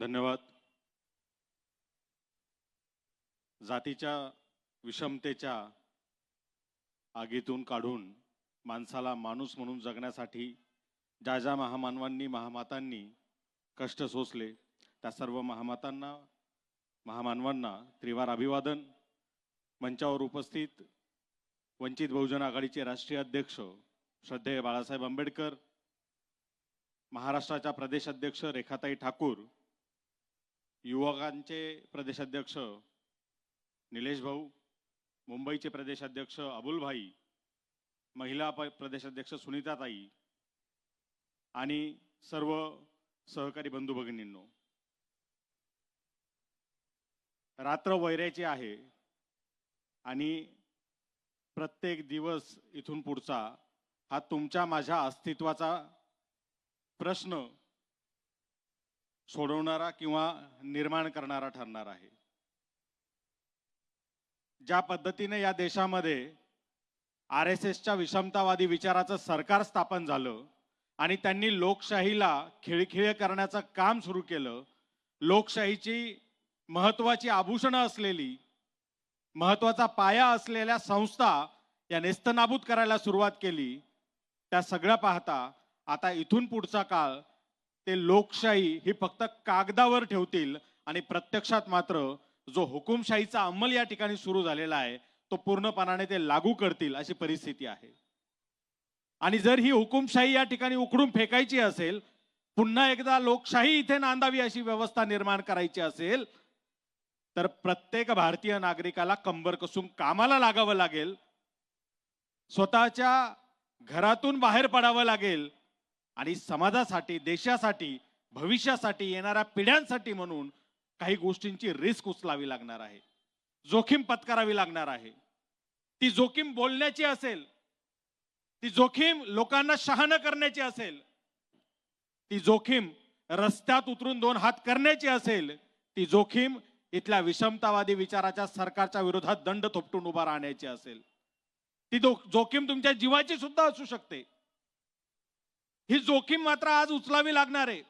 धन्यवाद. जातीच्या विषमतेच्या आगीतून काढून माणसाला माणूस म्हणून जगण्यासाठी ज्या ज्या महामानवांनी महामातांनी कष्ट सोसले त्या सर्व महामातांना महामानवांना त्रिवार अभिवादन. मंचावर उपस्थित वंचित बहुजन आघाडीचे राष्ट्रीय अध्यक्ष श्रद्धेय बाळासाहेब आंबेडकर महाराष्ट्राच्या प्रदेश अध्यक्ष रेखाताई ठाकूर युवकांचे प्रदेशाध्यक्ष निलेश भाऊ मुंबईचे प्रदेशाध्यक्ष अबुलभाई महिला प- प्रदेशाध्यक्ष सुनीताताई आणि सर्व सहकारी बंधू भगिनींनो रात्र वैऱ्याची आहे आणि प्रत्येक दिवस इथून पुढचा हा तुमच्या माझ्या अस्तित्वाचा प्रश्न सोडवणारा किंवा निर्माण करणारा ठरणार आहे. ज्या पद्धतीने या देशामध्ये आर एस एसच्या विषमतावादी विचाराचं सरकार स्थापन झालं आणि त्यांनी लोकशाहीला खिळखिळे करण्याचं काम सुरू केलं लोकशाहीची महत्वाची आभूषणं असलेली महत्त्वाचा पाया असलेल्या संस्था या नेस्तनाबूत करायला सुरुवात केली त्या सगळ्या पाहता आता इथून पुढचा काळ ते लोकशाही ही फक्त कागदावर ठेवतील आणि प्रत्यक्षात मात्र जो हुकुमशाहीचा अंमल या ठिकाणी सुरू झालेला आहे तो पूर्णपणाने ते लागू करतील अशी परिस्थिती आहे. आणि जर ही हुकुमशाही या ठिकाणी उकडून फेकायची असेल पुन्हा एकदा लोकशाही इथे नांदावी अशी व्यवस्था निर्माण करायची असेल तर प्रत्येक भारतीय नागरिकाला कंबर कसून कामाला लागावं लागेल स्वतःच्या घरातून बाहेर पडावं लागेल आणि समाजासाठी देशासाठी भविष्यासाठी येणाऱ्या पिढ्यांसाठी म्हणून काही गोष्टींची रिस्क उचलावी लागणार आहे. जोखीम पत्करावी लागणार आहे. ती जोखीम बोलण्याची असेल ती जोखीम लोकांना शहाणं करण्याची असेल ती जोखीम रस्त्यात उतरून दोन हात करण्याची असेल ती जोखीम इथल्या विषमतावादी विचाराच्या सरकारच्या विरोधात दंड थोपटून उभा राहण्याची असेल. ती जोखीम तुमच्या जीवाची सुद्धा असू शकते. ही जोखीम मात्र आज उचलावी लागणार आहे.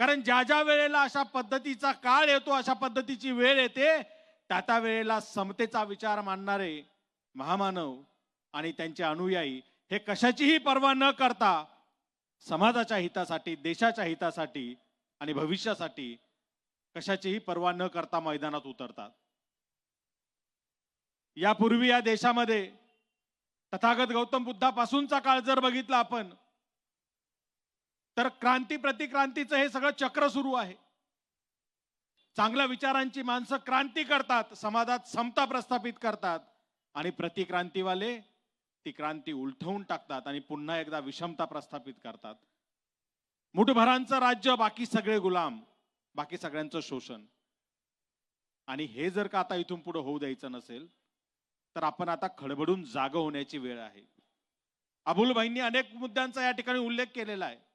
कारण ज्या ज्या वेळेला अशा पद्धतीचा काळ येतो अशा पद्धतीची वेळ येते त्या त्या वेळेला समतेचा विचार मांडणारे महामानव आणि त्यांचे अनुयायी हे कशाचीही पर्वा न करता समाजाच्या हितासाठी देशाच्या हितासाठी आणि भविष्यासाठी कशाचीही पर्वा न करता मैदानात उतरतात. यापूर्वी या देशामध्ये तथागत गौतम बुद्धापासूनचा काळ जर बघितला आपण तर क्रांती प्रतिक्रांतीचं हे सगळं चक्र सुरू आहे. चांगल्या विचारांची माणसं क्रांती करतात समाजात समता प्रस्थापित करतात आणि प्रतिक्रांतीवाले ती क्रांती उलथवून टाकतात आणि पुन्हा एकदा विषमता प्रस्थापित करतात. मुठभरांचं राज्य बाकी सगळे गुलाम बाकी सगळ्यांचं शोषण. आणि हे जर का आता इथून पुढे होऊ द्यायचं नसेल तर आपण आता खडबडून जाग होण्याची वेळ आहे. अबुलभाईंनी अनेक मुद्द्यांचा या ठिकाणी उल्लेख केलेला आहे.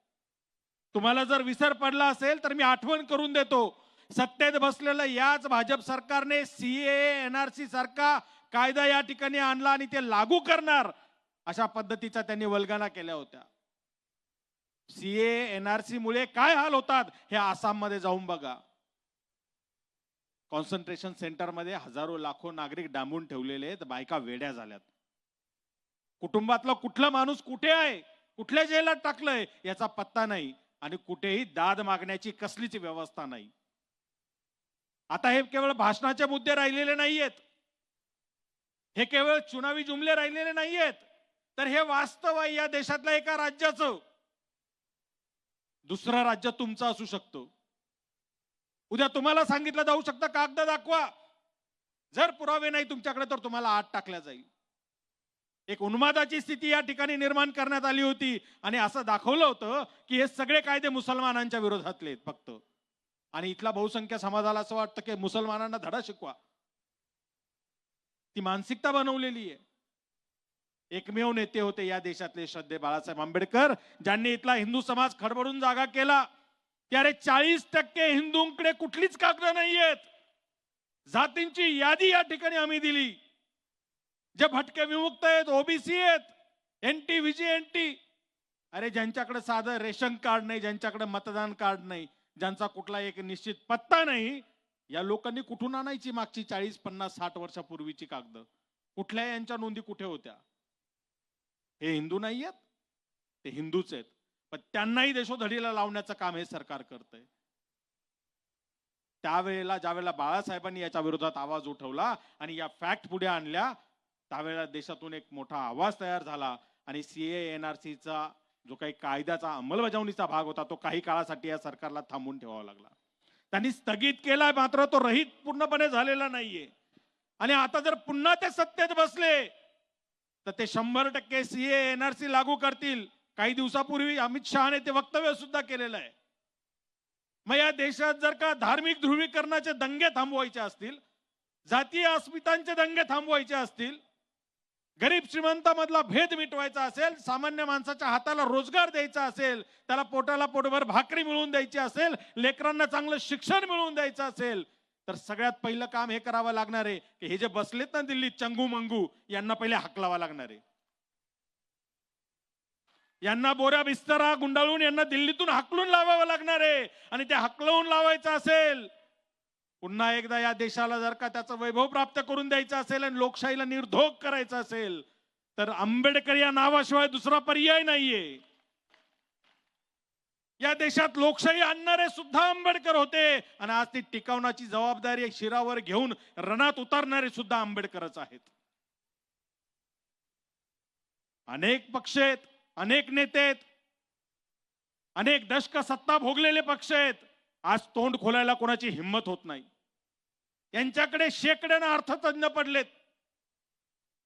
तुम्हाला जर विसर पडला असेल तर मी आठवण करून देतो. सत्तेत बसलेलं याच भाजप सरकारने सीए एनआरसी सारखा कायदा या ठिकाणी आणला आणि ते लागू करणार अशा पद्धतीचा त्यांनी वल्गना केल्या होत्या. सीए एनआरसी मुळे काय हाल होतात हे आसाममध्ये जाऊन बघा. कॉन्सन्ट्रेशन सेंटरमध्ये हजारो लाखो नागरिक डांबून ठेवलेले आहेत बायका वेड्या झाल्यात. कुटुंबातला कुठला माणूस कुठे आहे? कुठल्या जेलात टाकलंय? याचा पत्ता नाही. आणि कुठेही दाद मागण्याची कसलीच व्यवस्था नाही. आता हे केवळ भाषणाचे मुद्दे राहिलेले नाहीयेत. हे केवळ चुनावी जुमले राहिलेले नाहीयेत. तर हे वास्तव आहे या देशातल्या एका राज्याचं. दुसरं राज्य तुमचं असू शकतो. उद्या तुम्हाला सांगितलं जाऊ शकतं कागद दाखवा. जर पुरावे नाही तुमच्याकडे तर तुम्हाला आत टाकल्या जाईल. एक उन्मादाची स्थिती या ठिकाणी निर्माण करण्यात आली होती. आणि असं दाखवलं होतं की हे सगळे कायदे मुसलमानांच्या विरोधातले आहेत फक्त. आणि इथला बहुसंख्य समाजाला असं वाटतं की मुसलमानांना धडा शिकवा. ती मानसिकता बनवलेली आहे. एकमेव नेते होते या देशातले श्रद्धे बाळासाहेब आंबेडकर ज्यांनी इथला हिंदू समाज खडबडून जागा केला. त्यारे चाळीस टक्के हिंदूंकडे कुठलीच कागद नाहीयेत. जातींची यादी या ठिकाणी आम्ही दिली. जे भटके विमुक्त आहेत ओबीसी आहेत एनटी व्हीजी एनटी अरे ज्यांच्याकडे साधं रेशन कार्ड नाही ज्यांच्याकडे मतदान कार्ड नाही ज्यांचा कुठला एक निश्चित पत्ता नाही या लोकांनी कुठून आणायची मागची चाळीस पन्नास साठ वर्षापूर्वीची कागद? कुठल्या यांच्या नोंदी कुठे होत्या? हे हिंदू नाही आहेत ते हिंदूच आहेत. पण त्यांनाही देशोधडीला लावण्याचं काम हे सरकार करतंय. त्यावेळेला ज्यावेळेला बाळासाहेबांनी याच्या विरोधात आवाज उठवला आणि या फॅक्ट पुढे आणल्या त्यावेळेला देशातून एक मोठा आवाज तयार झाला आणि सीए एनआरसीचा जो काही कायद्याचा अंमलबजावणीचा भाग होता तो काही काळासाठी या सरकारला थांबून ठेवावा लागला. त्यांनी स्थगित केलाय मात्र तो रहित पूर्णपणे झालेला नाहीये. आणि आता जर पुन्हा ते सत्तेत बसले तर ते शंभर टक्के सीए एनआरसी लागू करतील. काही दिवसापूर्वी अमित शहाने ते वक्तव्य सुद्धा केलेलं आहे. मग या देशात जर का धार्मिक ध्रुवीकरणाचे दंगे थांबवायचे असतील जातीय अस्मितांचे दंगे थांबवायचे असतील गरीब श्रीमंतामधला भेद मिटवायचा असेल सामान्य माणसाच्या हाताला रोजगार द्यायचा असेल त्याला पोटाला पोटभर भाकरी मिळवून द्यायची असेल लेकरांना चांगलं शिक्षण मिळवून द्यायचं असेल तर सगळ्यात पहिलं काम हे करावं लागणार आहे की हे जे बसलेत ना दिल्लीत चंगू मंगू यांना पहिले हाकलावा लागणार आहे. यांना बोऱ्या बिस्तरा गुंडाळून यांना दिल्लीतून हाकलून लावावं लागणार आहे. आणि ते हाकलवून लावायचं असेल पुन्हा एकदा या देशाला जर का त्याचं वैभव प्राप्त करून द्यायचं असेल आणि लोकशाहीला निर्धोक करायचं असेल तर आंबेडकर या नावाशिवाय दुसरा पर्याय नाहीये. या देशात लोकशाही आणणारे सुद्धा आंबेडकर होते आणि आज ती टिकवण्याची जबाबदारी शिरावर घेऊन रणात उतरणारे सुद्धा आंबेडकरच आहेत. अनेक पक्ष आहेत अनेक नेते आहेत अनेक दशक सत्ता भोगलेले पक्ष आहेत. आज तोंड खोलायला कोणाची हिंमत होत नाही. यांच्याकडे शेकड्यानं अर्थतज्ञ पडलेत.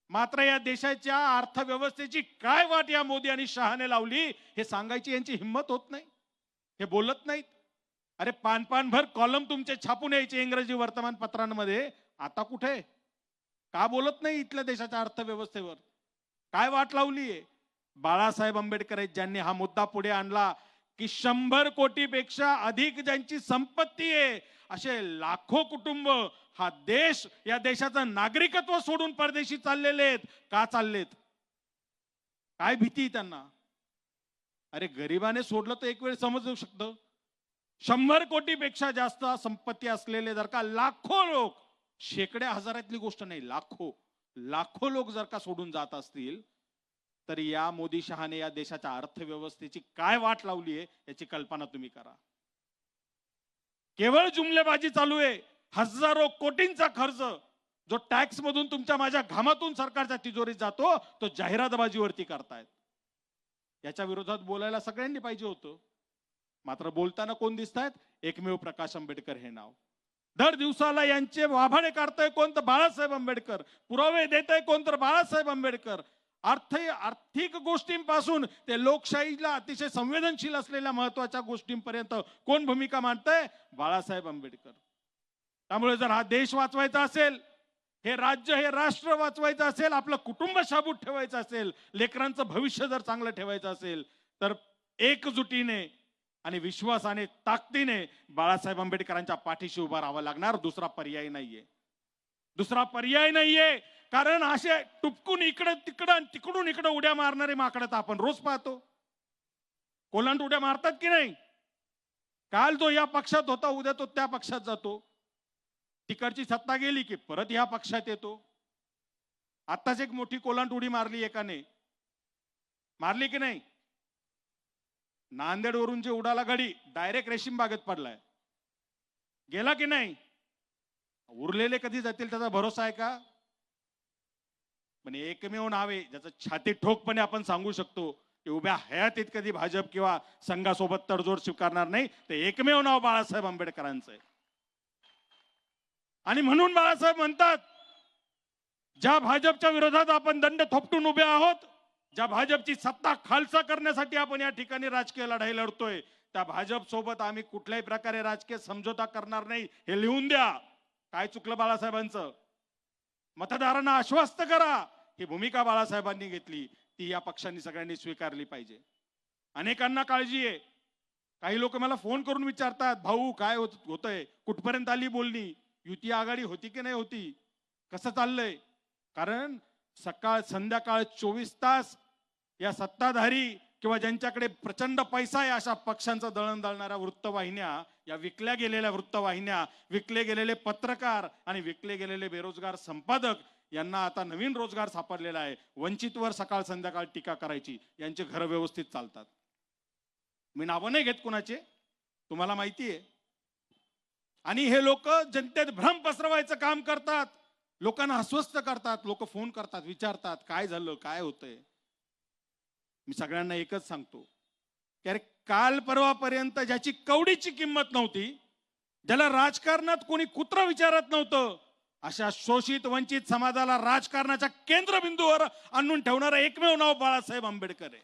मात्र या देशाच्या अर्थव्यवस्थेची काय वाट या मोदी आणि शहाने लावली हे सांगायची यांची हिंमत होत नाही. हे बोलत नाहीत. अरे पान पानभर कॉलम तुमचे छापून यायचे इंग्रजी वर्तमानपत्रांमध्ये. आता कुठे? का बोलत नाही इथल्या देशाच्या अर्थव्यवस्थेवर? काय वाट लावलीये बाळासाहेब आंबेडकर आहेत ज्यांनी हा मुद्दा पुढे आणला की शंभर कोटीपेक्षा अधिक ज्यांची संपत्ती आहे असे लाखो कुटुंब हा देश या देशाचं नागरिकत्व सोडून परदेशी चाललेले आहेत. का चाललेत? काय भीती त्यांना? अरे गरिबाने सोडलं तर एक वेळ समजू शकतं. शंभर कोटीपेक्षा जास्त संपत्ती असलेले जर का लाखो लोक शेकड्या हजारातली गोष्ट नाही लाखो लाखो लोक जर का सोडून जात असतील तर या मोदी शहाने या देशाच्या अर्थव्यवस्थेची काय वाट लावली आहे याची कल्पना तुम्ही करा. केवळ जुमलेबाजी चालू आहे. हजारो कोटींचा खर्च जो टॅक्स मधून तुमच्या माझ्या घामातून सरकारच्या तिजोरीत जातो तो जाहिरातबाजीवरती करतायत. याच्या विरोधात बोलायला सगळ्यांनी पाहिजे होतं. मात्र बोलताना कोण दिसतायत? एकमेव प्रकाश आंबेडकर हे नाव. दर दिवसाला यांचे वाभाडे काढतोय कोण तर बाळासाहेब आंबेडकर. पुरावे देत आहे कोण तर बाळासाहेब आंबेडकर. अर्थ आर्थिक गोष्टींपासून ते लोकशाहीला अतिशय संवेदनशील असलेल्या महत्त्वाच्या गोष्टींपर्यंत कोण भूमिका मांडतंय? बाळासाहेब आंबेडकर. त्यामुळे जर हा देश वाचवायचा असेल हे राज्य हे राष्ट्र वाचवायचं असेल आपलं कुटुंब शाबूत ठेवायचं असेल लेकरांचं भविष्य जर चांगलं ठेवायचं असेल तर एकजुटीने आणि विश्वासाने ताकदीने बाळासाहेब आंबेडकरांच्या पाठीशी उभा राहावं लागणार. दुसरा पर्याय नाहीये. दुसरा पर्याय नाहीये. कारण असे टुपकून इकडं तिकडं आणि तिकडून इकडं उड्या मारणारे माकडं तर आपण रोज पाहतो. कोलांट उड्या मारतात की नाही? काल जो या पक्षात होता उद्या तो त्या पक्षात जातो. तिकडची सत्ता गेली की परत ह्या पक्षात येतो. आत्ताच एक मोठी कोलांट उडी मारली एकाने. मारली की नाही? नांदेडवरून जे उडाला गडी डायरेक्ट रेशीम बागेत पडलाय. गेला की नाही? उरलेले कधी जातील त्याचा भरोसा आहे का? पण एकमेव नाव आहे ज्याचं छाती ठोकपणे आपण सांगू शकतो की उभ्या हयातीत कधी भाजप किंवा संघासोबत तडजोड स्वीकारणार नाही ते एकमेव नाव बाळासाहेब आंबेडकरांचं आहे. आणि म्हणून बाळासाहेब म्हणतात ज्या भाजपच्या विरोधात आपण दंड थोपटून उभे आहोत ज्या भाजपची सत्ता खालसा करण्यासाठी आपण या ठिकाणी राजकीय लढाई लढतोय त्या भाजप सोबत आम्ही कुठल्याही प्रकारे राजकीय समझोता करणार नाही हे लिहून द्या. काय चुकलं बाळासाहेबांचं? मतदारांना आश्वस्त करा ही भूमिका बाळासाहेबांनी घेतली. ती या पक्षांनी सगळ्यांनी स्वीकारली पाहिजे. अनेकांना काळजी आहे. काही लोक मला फोन करून विचारतात भाऊ काय होत होतंय? कुठपर्यंत आली बोलणी? युती आघाडी होती की नाही होती? कसं चाललंय? कारण सकाळ संध्याकाळ चोवीस तास या सत्ताधारी किंवा ज्यांच्याकडे प्रचंड पैसा आहे अशा पक्षांचं दळण दळणाऱ्या वृत्तवाहिन्या या विकल्या गेलेल्या वृत्तवाहिन्या विकले गेलेले पत्रकार आणि विकले गेलेले बेरोजगार संपादक यांना आता नवीन रोजगार सापडलेला आहे. वंचितवर सकाळ संध्याकाळ टीका करायची. यांचे घर व्यवस्थित चालतात. मी नावं नाही घेत कुणाचे. तुम्हाला माहिती आहे आणि हे लोक जनतेत भ्रम पसरवायचं काम करतात. लोकांना अस्वस्थ करतात. लोक फोन करतात विचारतात काय झालं? काय होतंय? मी सगळ्यांना एकच सांगतो की अरे काल परवापर्यंत ज्याची कवडीची किंमत नव्हती ज्याला राजकारणात कोणी कुत्र विचारत नव्हतं अशा शोषित वंचित समाजाला राजकारणाच्या केंद्रबिंदूवर आणून ठेवणारं एकमेव नाव बाळासाहेब आंबेडकर आहे.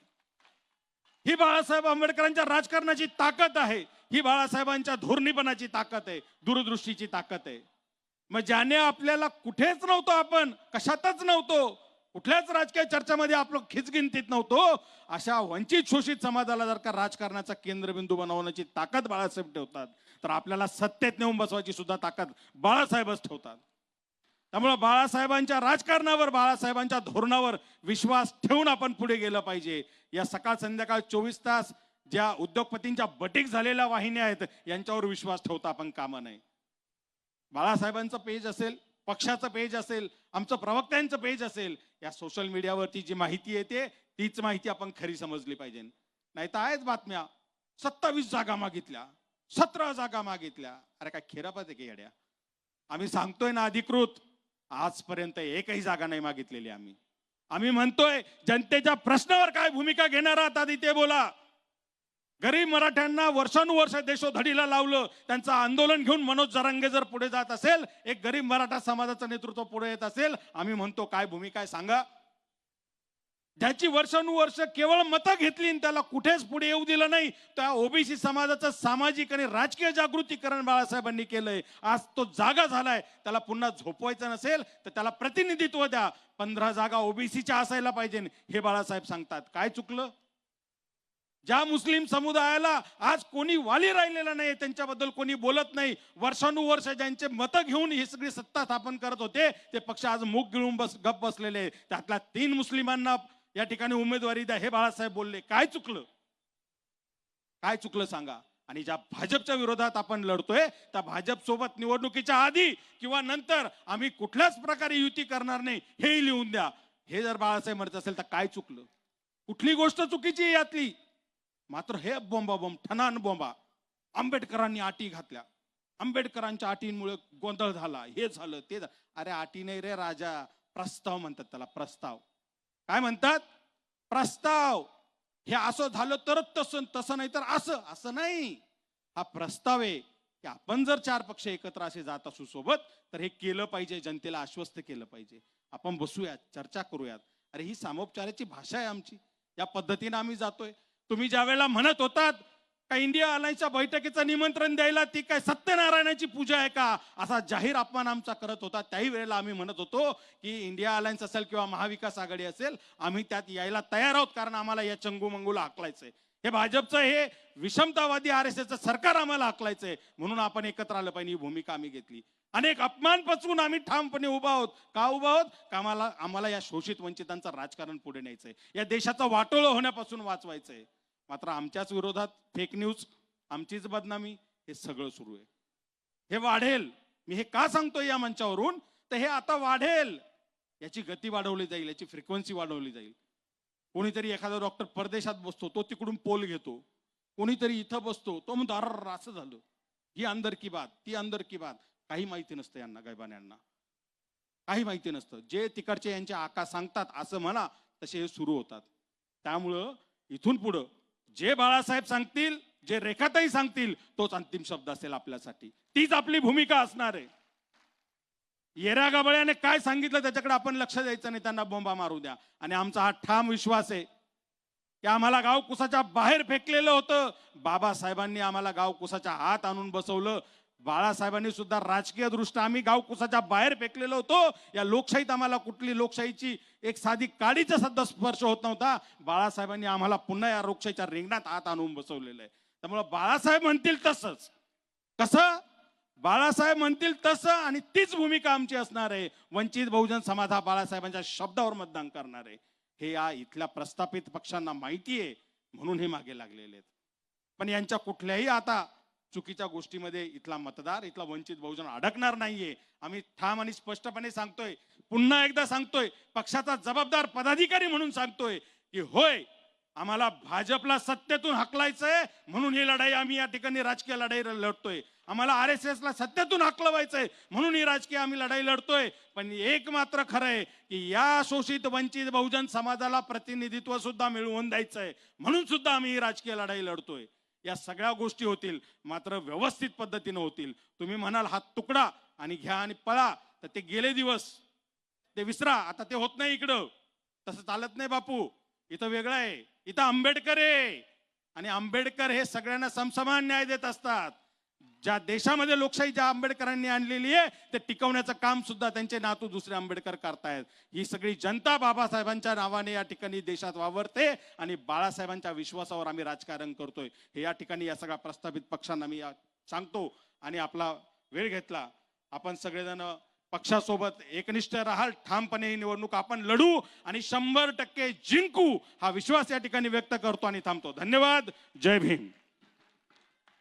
ही बाळासाहेब आंबेडकरांच्या राजकारणाची ताकद आहे ही बाळासाहेबांच्या धोरणीपणाची ताकद आहे दूरदृष्टीची ताकद आहे. मग ज्याने आपल्याला कुठेच नव्हतो आपण कशातच नव्हतो कुठल्याच राजकीय चर्चामध्ये आपलं खिचगिंतीत नव्हतो. अशा वंचित शोषित समाजाला जर का राजकारणाचा केंद्रबिंदू बनवण्याची ताकद बाळासाहेब ठेवतात तर आपल्याला सत्तेत नेऊन बसवायची सुद्धा ताकद बाळासाहेबच ठेवतात. त्यामुळे बाळासाहेबांच्या राजकारणावर बाळासाहेबांच्या धोरणावर विश्वास ठेवून आपण पुढे गेलं पाहिजे. या सकाळ संध्याकाळ चोवीस तास ज्या उद्योगपतींच्या बटीक झालेल्या वाहिन्या आहेत यांच्यावर विश्वास ठेवता आपण कामा नये बाळासाहेबांचं पेज असेल पक्षाचं पेज असेल आमचं प्रवक्त्यांचं पेज असेल या सोशल मीडियावरती जी माहिती येते तीच माहिती आपण खरी समजली पाहिजे. नाही तर आहेच बातम्या. सत्तावीस जागा मागितल्या. सतरा जागा मागितल्या. अरे काय खेरापत आहे की येड्या? आम्ही सांगतोय ना अधिकृत आजपर्यंत एकही जागा नाही मागितलेली आम्ही. आम्ही म्हणतोय जनतेच्या प्रश्नावर काय भूमिका घेणार आहात आधी ते बोला. गरीब मराठ्यांना वर्षानुवर्ष देशोधडीला लावलं त्यांचं आंदोलन घेऊन मनोज जरांगे जर पुढे जात असेल एक गरीब मराठा समाजाचं नेतृत्व पुढे येत असेल आम्ही म्हणतो काय भूमिका आहे सांगा. ज्याची वर्षानुवर्ष केवळ मतं घेतली आणि त्याला कुठेच पुढे येऊ दिलं नाही त्या ओबीसी समाजाचं सामाजिक आणि राजकीय जागृतीकरण बाळासाहेबांनी केलंय. आज तो जागा झालाय त्याला पुन्हा झोपवायचं नसेल तर त्याला प्रतिनिधित्व द्या. पंधरा जागा ओबीसीच्या असायला पाहिजे हे बाळासाहेब सांगतात. काय चुकलं? ज्या मुस्लिम समुदायाला आज कोणी वाली राहिलेला नाही त्यांच्याबद्दल कोणी बोलत नाही वर्षानुवर्ष ज्यांचे मतं घेऊन ही सगळी सत्ता स्थापन करत होते ते पक्ष आज मुख गिळून बस गप बसलेले त्यातल्या तीन मुस्लिमांना या ठिकाणी उमेदवारी द्या. हे बाळासाहेब बोलले काय चुकलं? काय चुकलं सांगा. आणि ज्या भाजपच्या विरोधात आपण लढतोय त्या भाजप सोबत निवडणुकीच्या आधी किंवा नंतर आम्ही कुठल्याच प्रकारे युती करणार नाही हेही लिहून द्या. हे जर बाळासाहेब म्हणत असेल तर काय चुकलं? कुठली गोष्ट चुकीची यातली? मात्र हे बोंबा बोंब ठणान बोंबा आंबेडकरांनी अटी घातल्या. आंबेडकरांच्या अटींमुळे गोंधळ झाला हे झालं ते झालं अरे अटी नाही रे राजा प्रस्ताव म्हणतात त्याला प्रस्ताव. काय म्हणतात? प्रस्ताव. हे असं झालं तरच तसं तसं नाही तर असं असं नाही. हा प्रस्ताव आहे की आपण जर चार पक्ष एकत्र असे जात असू सोबत तर हे केलं पाहिजे जनतेला आश्वस्त केलं पाहिजे. आपण बसूयात चर्चा करूयात. अरे ही सामोपचाराची भाषा आहे आमची. या पद्धतीने आम्ही जातोय. तुम्ही ज्या वेळेला म्हणत होतात का इंडिया अलायन्सच्या बैठकीचं निमंत्रण द्यायला ती काय सत्यनारायणाची पूजा आहे का? असा जाहीर अपमान आमचा करत होता. त्याही वेळेला आम्ही म्हणत होतो की इंडिया अलायन्स असेल किंवा महाविकास आघाडी असेल आम्ही त्यात यायला तयार आहोत कारण आम्हाला या चंगू मंगूला हाकलायचंय हे भाजपचं हे विषमतावादी आर एस एसचं सरकार आम्हाला हाकलायचंय म्हणून आपण एकत्र आलं पाहिजे ही भूमिका आम्ही घेतली. अनेक अपमान पचवून आम्ही ठामपणे उभा आहोत. का उभा आहोत? का आम्हाला आम्हाला या शोषित वंचितांचं राजकारण पुढे न्यायचंय. या देशाचं वाटोळं होण्यापासून वाचवायचंय. मात्र आमच्याच विरोधात फेक न्यूज आमचीच बदनामी हे सगळं सुरू आहे. हे वाढेल. मी हे का सांगतोय या मंचावरून? तर हे आता वाढेल. याची गती वाढवली जाईल याची फ्रिक्वेन्सी वाढवली जाईल. कोणीतरी एखादा डॉक्टर परदेशात बसतो तो तिकडून पोल घेतो. कोणीतरी इथं बसतो तो म्हणतो अर असं झालं. ही अंदर की बात ती अंदर की बात. काही माहिती नसतं यांना गायबान्यांना काही माहिती नसतं. जे तिकडचे यांचे आका सांगतात असं म्हणा तसे हे सुरू होतात. त्यामुळं इथून पुढं जे बाळासाहेब सांगतील जे रेखाताई सांगतील तोच अंतिम शब्द असेल आपल्यासाठी. तीच आपली भूमिका असणार आहे. येरा गाबळ्याने काय सांगितलं त्याच्याकडे आपण लक्ष द्यायचं नाही त्यांना बोंबा मारू द्या. आणि आमचा हा ठाम विश्वास आहे की आम्हाला गाव कुसाच्या बाहेर फेकलेलं होतं. बाबासाहेबांनी आम्हाला गाव कुसाच्या आत आणून बसवलं. बाळासाहेबांनी सुद्धा राजकीय दृष्ट्या आम्ही गावकुसाच्या बाहेर फेकलेलो होतो. या लोकशाहीत आम्हाला कुठली लोकशाहीची एक साधी काडीचा सुद्धा स्पर्श होत नव्हता. बाळासाहेबांनी आम्हाला पुन्हा या लोकशाहीच्या रिंगणात आत आणून बसवलेलं आहे. त्यामुळे बाळासाहेब म्हणतील तसंच. कसं? बाळासाहेब म्हणतील तसं आणि तीच भूमिका आमची असणार आहे. वंचित बहुजन समाज हा बाळासाहेबांच्या शब्दावर मतदान करणार आहे. हे या इथल्या प्रस्थापित पक्षांना माहिती आहे म्हणून हे मागे लागलेले आहेत. पण यांच्या कुठल्याही आता चुकीच्या गोष्टीमध्ये इथला मतदार इथला वंचित बहुजन अडकणार नाहीये. आम्ही ठाम आणि स्पष्टपणे सांगतोय पुन्हा एकदा सांगतोय पक्षाचा जबाबदार पदाधिकारी म्हणून सांगतोय की होय आम्हाला भाजपला सत्तेतून हकलायचंय म्हणून ही लढाई आम्ही या ठिकाणी राजकीय लढाई लढतोय. आम्हाला आर एस एस ला सत्तेतून हकलवायचंय म्हणून ही राजकीय आम्ही लढाई लढतोय. पण एक मात्र खरं आहे की या शोषित वंचित बहुजन समाजाला प्रतिनिधित्व सुद्धा मिळवून द्यायचंय म्हणून सुद्धा आम्ही ही राजकीय लढाई लढतोय. या सगळ्या गोष्टी होतील मात्र व्यवस्थित पद्धतीनं होतील. तुम्ही म्हणाल हा तुकडा आणि घ्या आणि पळा. तर ते गेले दिवस. ते विसरा आता ते होत नाही इकडं. तसं चालत नाही बापू. इथं वेगळं आहे. इथं आंबेडकर आहे. आणि आंबेडकर हे सगळ्यांना समसमान न्याय देत असतात. ज्या देशामध्ये लोकशाही ज्या आंबेडकरांनी आणलेली आहे ते टिकवण्याचं काम सुद्धा त्यांचे नातू दुसरे आंबेडकर करतायत. ही सगळी जनता बाबासाहेबांच्या नावाने या ठिकाणी देशात वावरते आणि बाळासाहेबांच्या विश्वासावर आम्ही राजकारण करतोय. हे या ठिकाणी या सगळ्या प्रस्थापित पक्षांना मी सांगतो आणि आपला वेळ घेतला. आपण सगळेजण पक्षासोबत एकनिष्ठ राहाल ठामपणे ही निवडणूक आपण लढू आणि शंभर टक्के जिंकू हा विश्वास या ठिकाणी व्यक्त करतो आणि थांबतो. धन्यवाद. जय भीम.